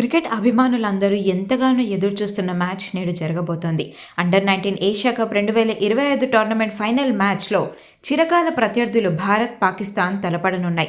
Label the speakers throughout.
Speaker 1: Cricket అభిమానులందరూ ఎంతగానో ఎదురు చూస్తున్న మ్యాచ్ నేడు జరగబోతోంది. అండర్ నైన్టీన్ ఏషియా కప్ రెండు వేల ఇరవై ఐదు టోర్నమెంట్ ఫైనల్ మ్యాచ్లో చిరకాల ప్రత్యర్థులు భారత్ పాకిస్తాన్ తలపడనున్నాయి.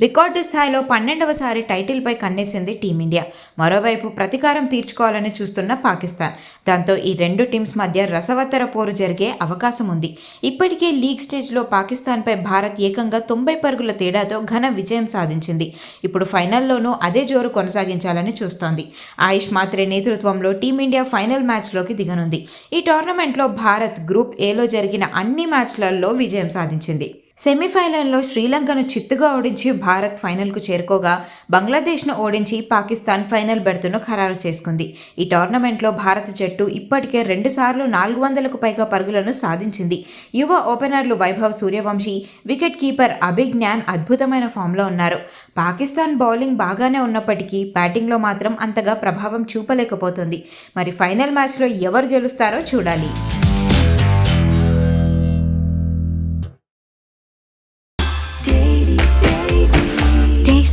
Speaker 1: రికార్డు స్థాయిలో పన్నెండవసారి టైటిల్పై కన్నేసింది టీమిండియా. మరోవైపు ప్రతీకారం తీర్చుకోవాలని చూస్తున్న పాకిస్తాన్. దాంతో ఈ రెండు టీమ్స్ మధ్య రసవత్తర పోరు జరిగే అవకాశం ఉంది ఇప్పటికే లీగ్ స్టేజ్లో పాకిస్తాన్పై భారత్ ఏకంగా తొంభై పరుగుల తేడాతో ఘన విజయం సాధించింది. ఇప్పుడు ఫైనల్లోనూ అదే జోరు కొనసాగించాలని చూస్తోంది. ఆయుష్ మాత్రే నేతృత్వంలో టీమిండియా ఫైనల్ మ్యాచ్లోకి దిగనుంది. ఈ టోర్నమెంట్లో భారత్ గ్రూప్ ఏలో జరిగిన అన్ని మ్యాచ్లలో విజయం సాధించింది. సెమీఫైనల్లో శ్రీలంకను చిత్తుగా ఓడించి భారత్ ఫైనల్కు చేరుకోగా బంగ్లాదేశ్ను ఓడించి పాకిస్తాన్ ఫైనల్ బెర్తును ఖరారు చేసుకుంది. ఈ టోర్నమెంట్లో భారత జట్టు ఇప్పటికే రెండుసార్లు నాలుగు వందలకు పైగా పరుగులను సాధించింది. యువ ఓపెనర్లు వైభవ్ సూర్యవంశీ వికెట్ కీపర్ అభిజ్ఞాన్ అద్భుతమైన ఫామ్లో ఉన్నారు. పాకిస్తాన్ బౌలింగ్ బాగానే ఉన్నప్పటికీ బ్యాటింగ్లో మాత్రం అంతగా ప్రభావం చూపలేకపోతుంది. మరి ఫైనల్ మ్యాచ్లో ఎవరు గెలుస్తారో చూడాలి.